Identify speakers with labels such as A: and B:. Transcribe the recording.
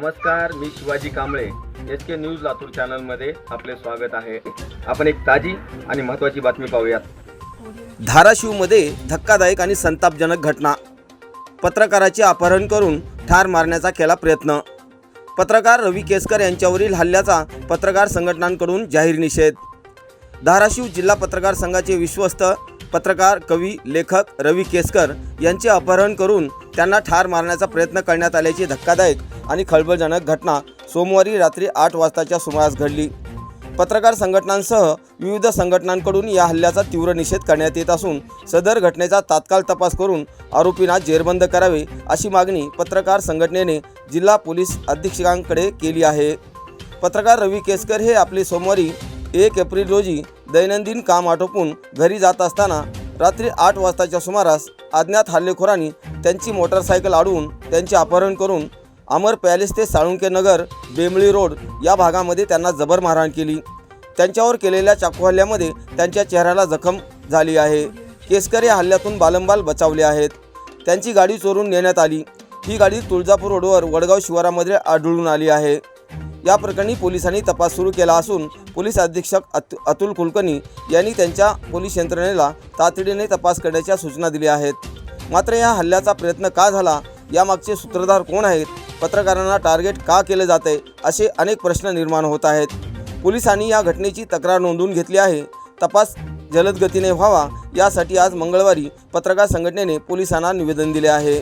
A: नमस्कार नि Kamble. S K news Latur चॅनलमध्ये आपले स्वागत आहे. आपण एक ताजी आणि महत्त्वाची बातमी पाहूयात.
B: धाराशिवमध्ये धक्कादायक आणि संतापजनक घटना. पत्रकाराचे अपहरण करून ठार मारण्याचा केला प्रयत्न. पत्रकार रवी केसकर यांच्यावरील हल्ल्याचा पत्रकार संघटनांकडून जाहीर निषेध. धाराशिव जिल्हा पत्रकार संघाचे विश्वस्त पत्रकार कवी लेखक रवी केसकर यांचे अपहरण करून त्यांना ठार मारण्याचा प्रयत्न करण्यात आल्याची धक्कादायक आणि खळबळजनक घटना सोमवारी रात्री आठ वाजताच्या सुमारास घडली. पत्रकार संघटनांसह विविध संघटनांकडून या हल्ल्याचा तीव्र निषेध करण्यात येत असून सदर घटनेचा तात्काळ तपास करून आरोपींना जेरबंद करावे अशी मागणी पत्रकार संघटनेने जिल्हा पोलीस अधीक्षकांकडे केली आहे. पत्रकार रवी केसकर हे आपले सोमवारी एक एप्रिल रोजी दैनंदिन काम आटोपून घरी जात असताना रात्री आठ वाजताच्या सुमारास अज्ञात हल्लेखोरांनी त्यांची मोटरसायकल अडवून त्यांचे अपहरण करून अमर पॅलेस ते साळुंके नगर बेंबळी रोड या भागामध्ये त्यांना जबर मारहाण केली. त्यांच्यावर केलेल्या चाकू हल्ल्यामध्ये त्यांच्या चेहऱ्याला जखम झाली आहे. केसकर या हल्ल्यातून बालंबाल बचावले आहेत. त्यांची गाडी चोरून नेण्यात आली. ही गाडी तुळजापूर रोडवर वडगाव शिवारामध्ये आढळून आली आहे. या प्रकरणी पोलिसांनी तपास सुरू केला असून पोलीस अधीक्षक अतु अतुल कुलकर्णी यांनी त्यांच्या पोलीस यंत्रणेला तातडीने तपास करण्याच्या सूचना दिल्या आहेत. मात्र या हल्ल्याचा प्रयत्न का झाला? यामागचे सूत्रधार कोण आहेत? पत्रकारांना टार्गेट का केले जाते असे अनेक प्रश्न निर्माण होत आहेत. पोलिसांनी या घटनेची तक्रार नोंदवून घेतली आहे. तपास जलद गतीने व्हावा यासाठी आज मंगळवारी पत्रकार संघटनेने पोलिसांना निवेदन दिले आहे.